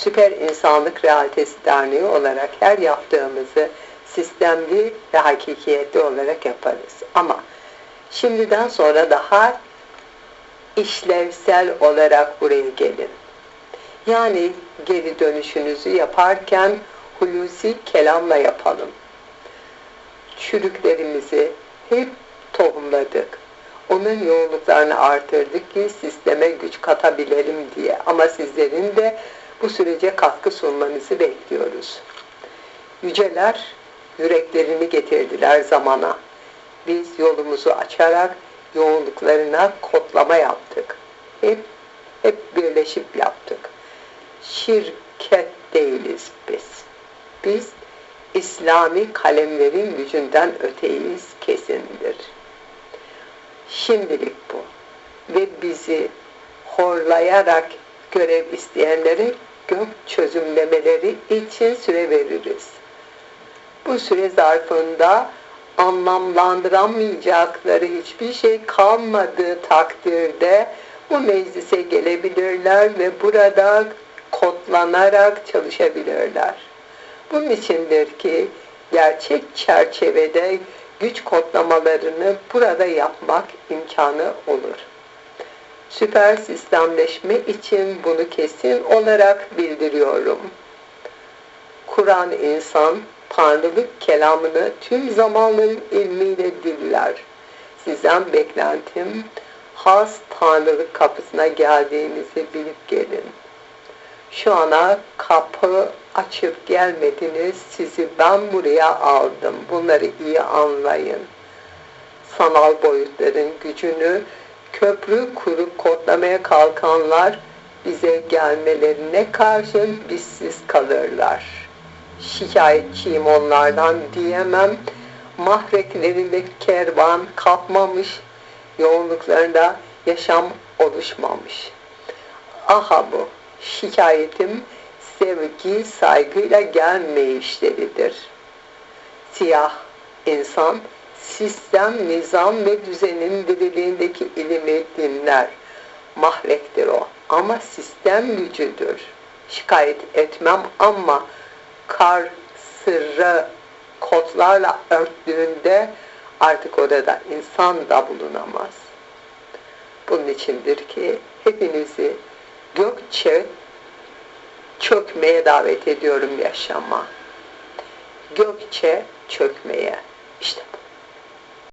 Süper İnsanlık Realitesi Derneği olarak her yaptığımızı sistemli ve hakikiyetli olarak yaparız. Ama şimdiden sonra daha işlevsel olarak buraya gelin. Yani geri dönüşünüzü yaparken hulusi kelamla yapalım. Çürüklerimizi hep tohumladık. Onun yoğunluklarını artırdık ki sisteme güç katabilelim diye. Ama sizlerin de bu sürece katkı sunmanızı bekliyoruz. Yüceler yüreklerini getirdiler zamana. Biz yolumuzu açarak yoğunluklarına kodlama yaptık. Hep, hep birleşip yaptık. Şirket değiliz biz. Biz İslami kalemlerin gücünden öteyiz kesindir. Şimdilik bu. Ve bizi horlayarak görev isteyenlere gök çözümlemeleri için süre veririz. Bu süre zarfında anlamlandıramayacakları hiçbir şey kalmadığı takdirde bu meclise gelebilirler ve burada kodlanarak çalışabilirler. Bunun içindir ki gerçek çerçevede güç kodlamalarını burada yapmak imkanı olur. Süper sistemleşme için bunu kesin olarak bildiriyorum. Kur'an insan, Tanrılık kelamını tüm zamanların ilmiyle diller. Sizden beklentim has Tanrılık kapısına geldiğinizi bilip gelin. Şu ana kapı açıp gelmediniz, sizi ben buraya aldım. Bunları iyi anlayın. Sanal boyutların gücünü köprü kurup kodlamaya kalkanlar bize gelmelerine karşın bizsiz kalırlar. Şikayetçiyim onlardan diyemem. Mahreklerinde kervan kapmamış, yoğunluklarında yaşam oluşmamış. Aha bu, şikayetim sevgi, saygıyla gelmeyişleridir. Siyah insan, sistem, nizam ve düzenin diriliğindeki ilimi dinler. Mahrektir o ama sistem gücüdür. Şikayet etmem ama kar sırrı kodlarla örttüğünde artık orada insan da bulunamaz. Bunun içindir ki hepinizi gökçe çökmeye davet ediyorum yaşama. Gökçe çökmeye. İşte bu.